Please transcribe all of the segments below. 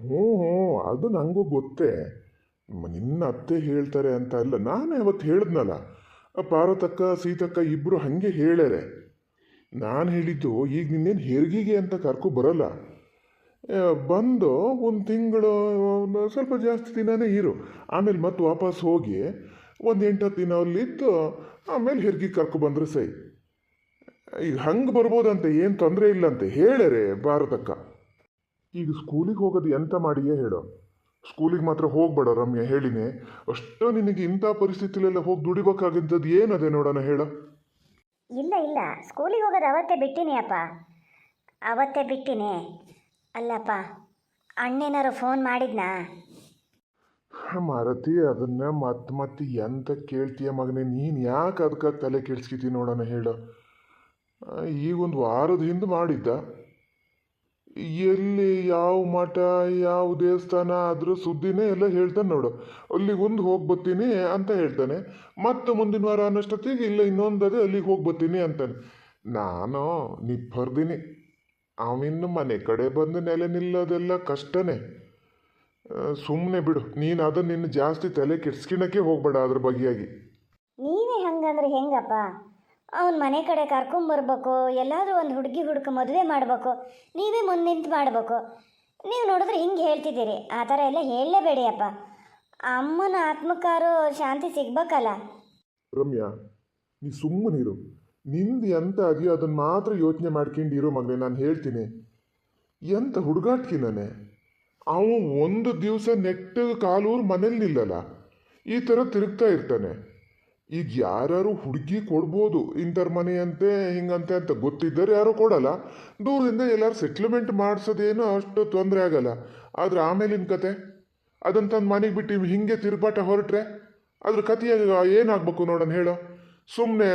ಹ್ಞೂ ಹ್ಞೂ, ಅದು ನನಗೂ ಗೊತ್ತೇ. ನಿನ್ನ ಅತ್ತೆ ಹೇಳ್ತಾರೆ ಅಂತ ಅಲ್ಲ, ನಾನು ಅವತ್ತು ಹೇಳಿದ್ನಲ್ಲ. ಪಾರ್ವತಕ್ಕ, ಸೀತಕ್ಕ ಇಬ್ಬರು ಹಾಗೆ ಹೇಳರೆ ನಾನು ಹೇಳಿದ್ದು, ಈಗ ನಿನ್ನೇನು ಹೆರಿಗೆಗೆ ಅಂತ ಕರ್ಕೊ ಬರಲ್ಲ. ಬಂದು ಒಂದು ತಿಂಗಳು ಸ್ವಲ್ಪ ಜಾಸ್ತಿ ದಿನನೇ ಇರು. ಆಮೇಲೆ ಮತ್ತೆ ವಾಪಸ್ ಹೋಗಿ ಒಂದು ಎಂಟತ್ತು ದಿನ ಅಲ್ಲಿದ್ದು, ಆಮೇಲೆ ಹೆರಿಗೆ ಕರ್ಕೊ ಬಂದ್ರೆ ಸೈ. ಈಗ ಹಂಗೆ ಬರ್ಬೋದಂತೆ, ಏನು ತೊಂದರೆ ಇಲ್ಲಂತೆ ಹೇಳರೆ ಭಾರತಕ್ಕ ಈಗ ಸ್ಕೂಲಿಗೆ ಹೋಗೋದು ಎಂತ ಮಾಡಿಯೇ ಹೇಳು. ಸ್ಕೂಲಿಗೆ ಮಾತ್ರ ಹೋಗ್ಬೇಡ ರಮ್ಯ ಹೇಳಿನಿ. ಅಷ್ಟು ನಿನಗೆ ಇಂಥ ಪರಿಸ್ಥಿತಿಲೆಲ್ಲ ಹೋಗಿ ದುಡಿಬೇಕಾಗಿದ್ದದ್ದು ಏನದೆ ನೋಡೋಣ ಹೇಳು. ಇಲ್ಲ ಇಲ್ಲ. ಸ್ಕೂಲಿಗೆ ಹೋಗೋದು ಅವತ್ತೇ ಬಿಟ್ಟಿನಿ ಅಪ್ಪ. ಅವತ್ತೇ ಬಿಟ್ಟಿನಿ. ಅಲ್ಲಪ್ಪ ಅಣ್ಣೇನಾರು ಫೋನ್ ಮಾಡಿದ್ನಾ? ಮಾರತಿ ಅದನ್ನ ಮತ್ತೆ ಮತ್ತೆ ಎಂತ ಕೇಳ್ತೀಯ ಮಗನೇ ನೀನು ಯಾಕೆ ಅದಕ್ಕೆ ತಲೆ ಕೆಡ್ಸ್ಕಿತಿ ನೋಡೋಣ ಹೇಳು. ಈಗೊಂದು ಈಗ ಒಂದು ವಾರದ ಹಿಂದೆ ಮಾಡಿದ್ದ. ಎಲ್ಲಿ ಯಾವ ಮಠ, ಯಾವ ದೇವಸ್ಥಾನ ಅದ್ರ ಸುದ್ದಿನೇ ಎಲ್ಲ ಹೇಳ್ತಾನೆ ನೋಡು. ಅಲ್ಲಿಗೆ ಒಂದು ಹೋಗಿ ಬರ್ತೀನಿ ಅಂತ ಹೇಳ್ತಾನೆ. ಮತ್ತೆ ಮುಂದಿನ ವಾರ ಅನ್ನೋಷ್ಟೊತ್ತಿಗೆ ಇಲ್ಲ ಇನ್ನೊಂದದೇ ಅಲ್ಲಿಗೆ ಹೋಗಿ ಬರ್ತೀನಿ ಅಂತಾನೆ. ನಾನು ನಿಬ್ಬರ್ದೀನಿ. ಅವನಿನ್ನು ಮನೆ ಕಡೆ ಬಂದು ನೆಲೆ ನಿಲ್ಲೋದೆಲ್ಲ ಕಷ್ಟನೇ. ಸುಮ್ಮನೆ ಬಿಡು. ನೀನು ಅದನ್ನು ನಿನ್ನ ಜಾಸ್ತಿ ತಲೆ ಕೆಡ್ಸ್ಕಿಣಕ್ಕೆ ಹೋಗ್ಬೇಡ ಅದ್ರ ಬಗೆಯಾಗಿ. ನೀವೇ ಹಂಗಂದ್ರೆ ಹೆಂಗಪ್ಪ? ಅವನ ಮನೆ ಕಡೆ ಕರ್ಕೊಂಬರ್ಬೇಕು ಎಲ್ಲಾದರೂ ಒಂದು ಹುಡುಗಿ ಹುಡುಕ ಮದುವೆ ಮಾಡಬೇಕು, ನೀವೇ ಮುಂದೆ ನಿಂತು ಮಾಡಬೇಕು. ನೀವು ನೋಡಿದ್ರೆ ಹಿಂಗೆ ಹೇಳ್ತಿದ್ದೀರಿ. ಆ ಥರ ಎಲ್ಲ ಹೇಳಲೇಬೇಡಿ ಅಪ್ಪ ಅಮ್ಮನ ಆತ್ಮಕ್ಕಾರು ಶಾಂತಿ ಸಿಗ್ಬೇಕಲ್ಲ. ರಮ್ಯಾ, ನೀ ಸುಮ್ಮನಿರು ನಿಂದು ಎಂತ ಅದೆಯೋ ಅದನ್ನು ಮಾತ್ರ ಯೋಚನೆ ಮಾಡ್ಕೊಂಡು ಇರೋ ಮಗನೇ, ನಾನು ಹೇಳ್ತೀನಿ. ಎಂತ ಹುಡುಗಾಟ್ಕಿನಾನೆ ಅವನು ಒಂದು ದಿವಸ ನೆಟ್ಟ ಕಾಲೂರು ಮನೇಲಿ ನಿಲ್ಲಲ್ಲ. ಈ ಥರ ತಿರುಗ್ತಾ ಇರ್ತಾನೆ. ಈಗ ಯಾರು ಹುಡುಗಿ ಕೊಡ್ಬೋದು ಇಂಥರ ಮನೆ ಅಂತೆ ಹಿಂಗಂತೆ ಅಂತ ಗೊತ್ತಿದ್ದರೆ ಯಾರು ಕೊಡಲ್ಲ. ದೂರದಿಂದ ಎಲ್ಲರೂ ಸೆಟ್ಲ್ಮೆಂಟ್ ಮಾಡಿಸೋದೇನು ಅಷ್ಟು ತೊಂದರೆ ಆಗಲ್ಲ. ಆದರೆ ಆಮೇಲಿನ ಕತೆ? ಅದನ್ನು ತಂದು ಮನೆಗೆ ಬಿಟ್ಟು ಹಿಂಗೆ ತಿರುಪಾಟ ಹೊರಟ್ರೆ? ಅದ್ರ ಕತೆಯಾಗ ಏನಾಗಬೇಕು ನೋಡೋಣ ಹೇಳು. ಸುಮ್ಮನೆ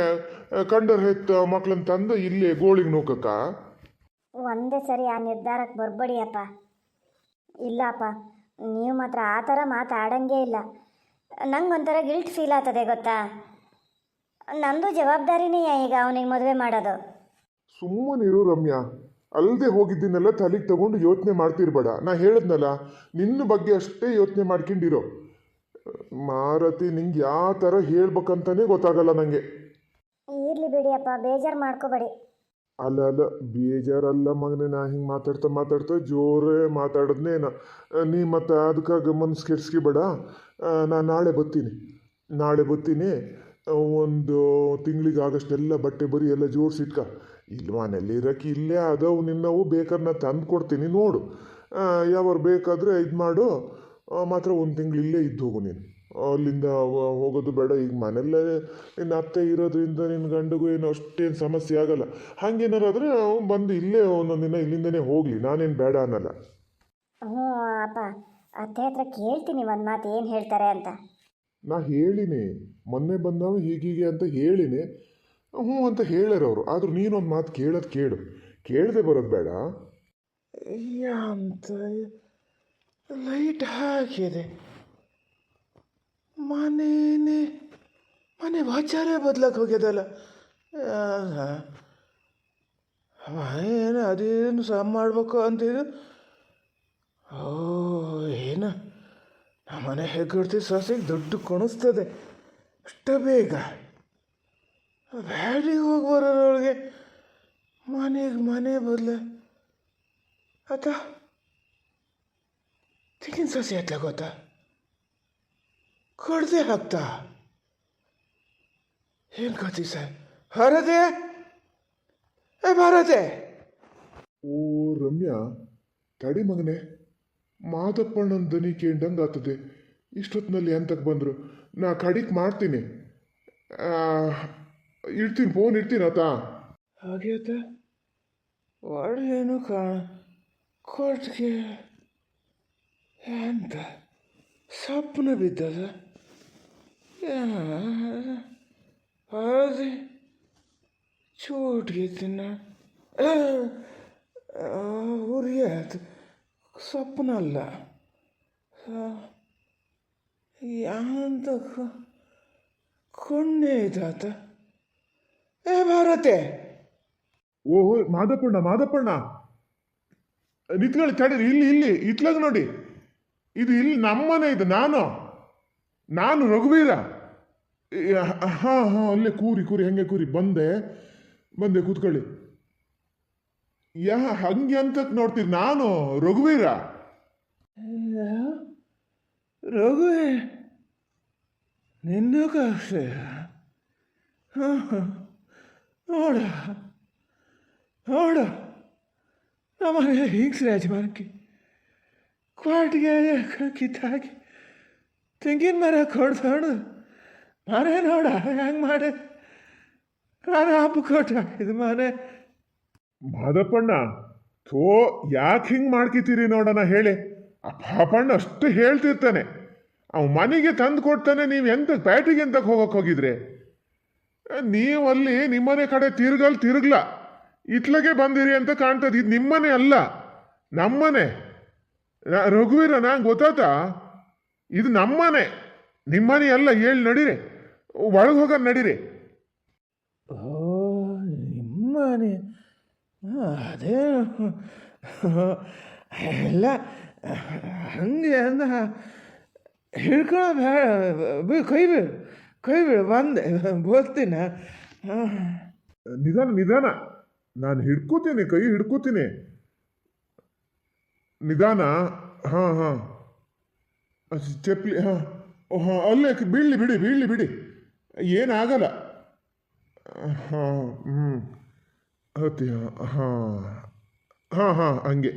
ಕಂಡರ್ ಹೆತ್ತ ಮಕ್ಳನ್ನ ತಂದು ಇಲ್ಲಿ ಗೋಳಿಗೆ ನೂಕಕ್ಕ? ಒಂದೇ ಸರಿ ಆ ನಿರ್ಧಾರಕ್ಕೆ ಬರ್ಬೇಡಿ ಅಪ್ಪ ಇಲ್ಲ ಅಪ್ಪ ನೀವು ಮಾತ್ರ ಆ ಥರ ಮಾತಾಡಂಗೇ ಇಲ್ಲ. ನಂಗೊಂಥರ ಗಿಲ್ಟ್ ಫೀಲ್ ಆಗ್ತದೆ ಗೊತ್ತಾ? ನಂದು ಜವಾಬ್ದಾರಿನೇ ಈಗ ಅವನಿಗೆ ಮದುವೆ ಮಾಡೋದು. ಸುಮ್ಮನಿರು ರಮ್ಯಾ. ಅಲ್ಲದೆ ಹೋಗಿದ್ದನ್ನೆಲ್ಲ ತಲೆಗೆ ತಗೊಂಡು ಯೋಚನೆ ಮಾಡ್ತಿರ್ಬೇಡ. ನಾ ಹೇಳಿದ್ನಲ್ಲ ನಿನ್ನ ಬಗ್ಗೆ ಅಷ್ಟೇ ಯೋಚನೆ ಮಾಡ್ಕೊಂಡಿರೋ. ಮಾರತಿ ನಿಂಗೆ ಯಾವ ಥರ ಹೇಳ್ಬೇಕಂತಾನೆ ಗೊತ್ತಾಗಲ್ಲ ನನಗೆ ಇರಲಿ ಬಿಡಿಯಪ್ಪ ಬೇಜಾರು ಮಾಡ್ಕೋಬೇಡಿ. ಅಲ್ಲ ಅಲ್ಲ ಬೇಜಾರಲ್ಲ ಮಗನೇ ನಾ ಹಿಂಗೆ ಮಾತಾಡ್ತಾ ಮಾತಾಡ್ತಾ ಜೋರೇ ಮಾತಾಡೋದ್ನೇನ ನೀ. ಮತ್ತು ಅದಕ್ಕಾಗ ಮನ್ಸು ಕೆಡ್ಸ್ಕಿಬೇಡ. ನಾನು ನಾಳೆ ಬರ್ತೀನಿ. ನಾಳೆ ಬರ್ತೀನಿ. ಒಂದು ತಿಂಗಳಿಗೆ ಆಗಷ್ಟೆಲ್ಲ ಬಟ್ಟೆ ಬರಿ ಎಲ್ಲ ಜೋಡಿಸಿಟ್ಕ ಇಲ್ಲಿ ಮನೇಲಿ ಇರೋಕೆ ಇಲ್ಲೇ ಅದಾವು ನಿನ್ನವು ಬೇಕಾದ್ರೆ ನಾನು ತಂದು ಕೊಡ್ತೀನಿ ನೋಡು. ಯಾವಾಗ ಬೇಕಾದರೆ ಇದು ಮಾಡು. ಮಾತ್ರ ಒಂದು ತಿಂಗಳು ಇಲ್ಲೇ ಇದ್ದು ಹೋಗು ನೀನು. ಅಲ್ಲಿಂದ ಹೋಗೋದು ಬೇಡ. ಈಗ ಮನೆಯಲ್ಲೇ ನಿನ್ನ ಅತ್ತೆ ಇರೋದ್ರಿಂದ ನಿನ್ನ ಗಂಡಗೂ ಏನು ಅಷ್ಟೇನು ಸಮಸ್ಯೆ ಆಗಲ್ಲ. ಹಂಗೇನಾರು ಆದರೆ ಅವ್ನು ಬಂದು ಇಲ್ಲೇ ಒಂದೊಂದು ದಿನ ಇಲ್ಲಿಂದನೇ ಹೋಗಲಿ. ನಾನೇನು ಬೇಡ ಅನ್ನಲ್ಲ. ಹ್ಞೂ ಅಪ್ಪ. ಅತ್ತೆ ಹತ್ರ ಕೇಳ್ತೀನಿ ಒಂದು ಮಾತು ಏನು ಹೇಳ್ತಾರೆ ಅಂತ. ನಾ ಹೇಳಿನಿ, ಮೊನ್ನೆ ಬಂದವ ಹೀಗೀಗೆ ಅಂತ ಹೇಳಿನಿ. ಹ್ಞೂ ಅಂತ ಹೇಳ್ಯಾರ ಅವರು. ಆದ್ರೂ ನೀನೊಂದು ಮಾತು ಕೇಳೋದು ಕೇಳು. ಕೇಳದೆ ಬರೋದು ಬೇಡ. ಅಂತ ಲೈಟ್ ಹಾಕಿದೆ ಮನೇನೆ, ಮನೆ ವಾಚಾರ ಬದ್ಲಕ್ಕೆ ಹೋಗ್ಯದಲ್ಲ. ಏನು ಅದೇನು ಸಹ ಮಾಡಬೇಕು ಅಂತಿದ್ದು ಓ, ಏನು? ನಮ್ಮನೆ ಹೆಗ್ಗಡ್ತಿ ಸೊಸೆಗೆ ದುಡ್ಡು ಕೊಣಿಸ್ತದೆ. ಅಷ್ಟು ಬೇಗ. ಬ್ಯಾಡಿಗೆ ಹೋಗಿ ಬರೋರವಳಿಗೆ ಮನೆಗೆ ಮನೆ ಬದಲ. ಆತ. ತೆಂಗಿನ ಸಸಿ ಹತ್ಲ ಗೊತ್ತಾ? ಕಡ್ದೆ ಹಾಕ್ತಾ. ಏನು ಕತಿ ಸರ್? ಭಾರತೆ ಏ ಭಾರತೆ ಓ, ರಮ್ಯಾ. ತಡಿ ಮಗನೇ. ಮಾದಪ್ಪಣ್ಣನ ದನಿ ಕೇಂಡಂಗೆ ಆತದೆ. ಇಷ್ಟೊತ್ತಿನಲ್ಲಿ ಎಂತಕ್ಕೆ ಬಂದರು. ನಾ ಕಡಿಕ್ ಮಾಡ್ತೀನಿ. ಇಡ್ತೀನಿ ಫೋನ್ ಇಡ್ತೀನಿ ಆತ? ಹಾಗೆ ಆತ ಒಳಗೇನು ಕಾಣ ಕೊಟ್ಟಿಗೆ ಎಂತ? ಸಪ್ಪನ ಬಿದ್ದದ? ಅದೇ ಚೂಟ್ಗೆ ತಿನ್ನ. ಉರಿ ಆಯ್ತು ಸಪ್ಪನಲ್ಲ ಯಾಂತ ಕೊಂಡೆ ಇದಾತ ಏ ಭಾರತೆ ಓಹೋ ಮಾದಪ್ಪಣ್ಣ ಮಾದಪ್ಪಣ್ಣ ನಿತ್ಕೊಳ್ಳಿ ತಡೀರಿ ಇಲ್ಲಿ ಇಲ್ಲಿ ಇತ್ಲಾಗ ನೋಡಿ ಇದು ಇಲ್ಲಿ ನಮ್ಮನೆ ಇದು ನಾನು ನಾನು ರಘುವೀರ ಹಾಂ ಹಾಂ ಅಲ್ಲೇ ಕೂರಿ ಕೂರಿ ಹಂಗೆ ಕೂರಿ ಬಂದೆ ಬಂದೆ ಕೂತ್ಕೊಳ್ಳಿ ಯಾ, ಹಂಗೆ ಅಂತ ನೋಡ್ತೀರಿ ನಾನು, ರಘುವೀರ. ರಘುವೆ ನಿನ್ನ ಕಾಸೆ ನೋಡ ನೋಡ. ನಮಗೆ ಹಿಂಗ್ಸ್ರಿ ಯಜಮಾನಕ್ಕೆ ಕ್ವಾಟಿಗೆ ಕಿತ್ತಾಕಿ ತೆಂಗಿನ ಮರ ಕೊಡ್ಸೋಣ ಮನೆ ನೋಡ, ಹೆಂಗೆ ಮಾಡಿ ನಾನು ಹಬ್ಬ ಇದು ಮನೆ. ಮಾದಪ್ಪಣ್ಣ, ಥೋ, ಯಾಕೆ ಹಿಂಗೆ ಮಾಡ್ಕಿತೀರಿ ನೋಡೋಣ ಹೇಳಿ. ಆ ಪಾಪಣ್ಣ ಅಷ್ಟು ಹೇಳ್ತಿರ್ತಾನೆ. ಅವ ಮನೆಗೆ ತಂದು ಕೊಡ್ತಾನೆ, ನೀವು ಎಂತ ಪ್ಯಾಟಿಗೆ ಎಂತಕ್ಕೆ ಹೋಗಕ್ಕೆ ಹೋಗಿದ್ರೆ? ನೀವಲ್ಲಿ ನಿಮ್ಮನೆ ಕಡೆ ತಿರ್ಗಲ್ ತಿರುಗ್ಲ. ಇತ್ಲಗೆ ಬಂದಿರಿ ಅಂತ ಕಾಣ್ತದೆ, ಇದು ನಿಮ್ಮನೆ ಅಲ್ಲ. ನಮ್ಮನೆ ರಘುವೀರ, ನಂಗೆ ಗೊತ್ತಾತಾ? ಇದು ನಮ್ಮನೆ ನಿಮ್ಮನೆ ಅಲ್ಲ, ಹೇಳಿ ನಡೀರಿ. ಒಳಗೆ ಹೋಗ ನಡೀರಿ. ನಿಮ್ಮನೆ ಅದೇ. ಎಲ್ಲ, ಹಂಗೆ ಅಂದ. ಹಿಡ್ಕೊಳ್ಳೋ ಬೇಡ. ಕೈ ಬಿಡು. ಕೈ ಬಿಡು, ಬಂದೆ. ಬೋಲ್ತೀನ ನಿಧಾನ ನಿಧಾನ. ನಾನು ಹಿಡ್ಕೋತೀನಿ, ಕೈ ಹಿಡ್ಕೋತೀನಿ. ನಿಧಾನ. ಹಾಂ ಹಾಂ. ಚಪ್ಪಲಿ, ಹಾಂ. ಹಾಂ, ಅಲ್ಲೇ ಬೀಳಲಿ, ಬಿಡಿ ಬೀಳಲಿ, ಬಿಡಿ. ಏನಾಗಲ್ಲ. ಹಾಂ ಹ್ಞೂ ಹತ್ತಿ ಹಾಂ ಹಾಂ. ಹಾಂ ಹಂಗೆ.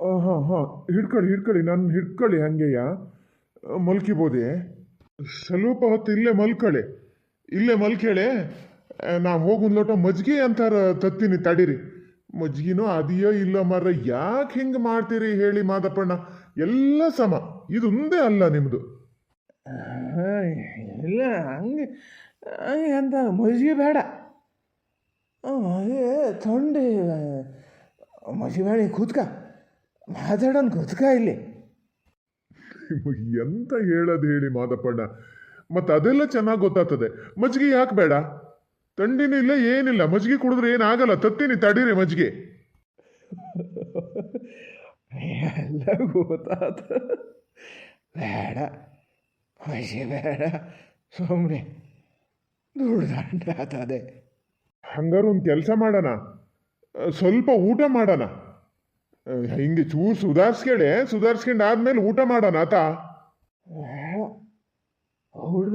ಹಾಂ ಹಾಂ. ಹಿಡ್ಕೊಳ್ಳಿ ಹಿಡ್ಕೊಳ್ಳಿ, ನಾನು ಹಿಡ್ಕೊಳ್ಳಿ ಹಂಗೆಯ. ಮಲ್ಕಿಬೋದೆ. ಸ್ವಲ್ಪ ಹೊತ್ತು ಇಲ್ಲೇ ಮಲ್ಕೊಳ್ಳಿ. ಇಲ್ಲೇ ಮಲ್ಕೇಳೆ. ನಾವು ಹೋಗೊಂದು ಲೋಟ ಮಜ್ಜಿಗೆ ಅಂತಾರ ತತ್ತೀನಿ, ತಡೀರಿ. ಮಜ್ಜಿಗೆನೋ ಅದಿಯೋ ಇಲ್ಲ ಮರ ಯಾಕೆ ಹಿಂಗೆ ಮಾಡ್ತೀರಿ ಹೇಳಿ ಮಾದಪ್ಪಣ್ಣ. ಎಲ್ಲ ಸಮ. ಇದೊಂದೇ ಅಲ್ಲ ನಿಮ್ಮದು ಇಲ್ಲ, ಹಂಗೆ ಹಂಗೆ ಅಂತ ಮಜ್ಜಿಗೆ ಬೇಡ. ತೊಂಡಿ ಮಜ್ಜಿಗೆ ಬೇಡ ಕೂತ್ಕ. ಮಾತಾಡೋಣ ಕೂತ್ಕ ಇಲ್ಲಿ. ನಿಮಗೆ ಎಂತ ಹೇಳೋದು ಹೇಳಿ ಮಾದಪ್ಪಣ್ಣ. ಮತ್ತು ಅದೆಲ್ಲ ಚೆನ್ನಾಗಿ ಗೊತ್ತಾಗ್ತದೆ. ಮಜ್ಜಿಗೆ ಯಾಕೆ ಬೇಡ? ತಂಡಿನೂ ಇಲ್ಲ ಏನಿಲ್ಲ. ಮಜ್ಜಿಗೆ ಕುಡಿದ್ರೆ ಏನಾಗಲ್ಲ. ತತ್ತೀನಿ ತಡೀರಿ ಮಜ್ಜಿಗೆ. ಎಲ್ಲ ಗೊತ್ತಾತ. ಬೇಡ. ಮಜ್ಜಿಗೆ ಬೇಡ. ಸುಮ್ಮನೆ ದುಡ್ಡು ದಂಡ ಆತದೆ. ಹಂಗಾರು ಒಂದು ಕೆಲಸ ಮಾಡೋಣ. ಸ್ವಲ್ಪ ಊಟ ಮಾಡೋಣ. ಹಿಂಗೆ ಚೂರು ಸುಧಾರಿಸ್ಕೇಳೆ, ಸುಧಾರಿಸ್ಕೊಂಡು ಆದ್ಮೇಲೆ ಊಟ ಮಾಡೋಣ ಆತ.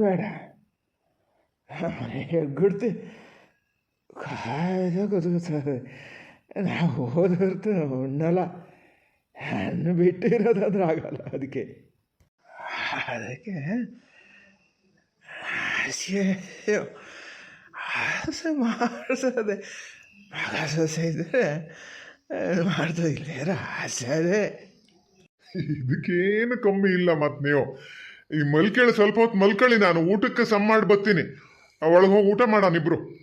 ಬೇಡ ಬೇಡ ಹೆಗ್ಗಿಡ್ತಿ ಕಾಯ್ದ ಗೊತ್ತಾಗ್ತದೆ ನಾವು ಹೋದರ್ತು ಉಣ್ಣಲ್ಲ. ಹಣ್ಣು ಬಿಟ್ಟಿರೋದಾದ್ರೆ ಆಗಲ್ಲ ಅದಕ್ಕೆ ಅದಕ್ಕೆ ಆಸೆ ಮಾಡಿಸೋದೆ. ಮಾಡಿಸದೆ ಮಗ ಸೊಸೆ ಇದ್ದರೆ ಮಾಡ್ತಾ ಇಲ್ಲೇರ ಆಸೆ ಅದೇ. ಇದಕ್ಕೇನು ಕಮ್ಮಿ ಇಲ್ಲ ಮತ್ತೆ ನೀವು. ಈ ಮಲ್ಕೇಳಿ ಸ್ವಲ್ಪ ಹೊತ್ತು ಮಲ್ಕೊಳ್ಳಿ ನಾನು ಊಟಕ್ಕೆ ಸಮ್ ಮಾಡಿ ಬರ್ತೀನಿ. ಒಳಗೆ ಹೋಗಿ ಊಟ ಮಾಡೋಣ ಇಬ್ರು.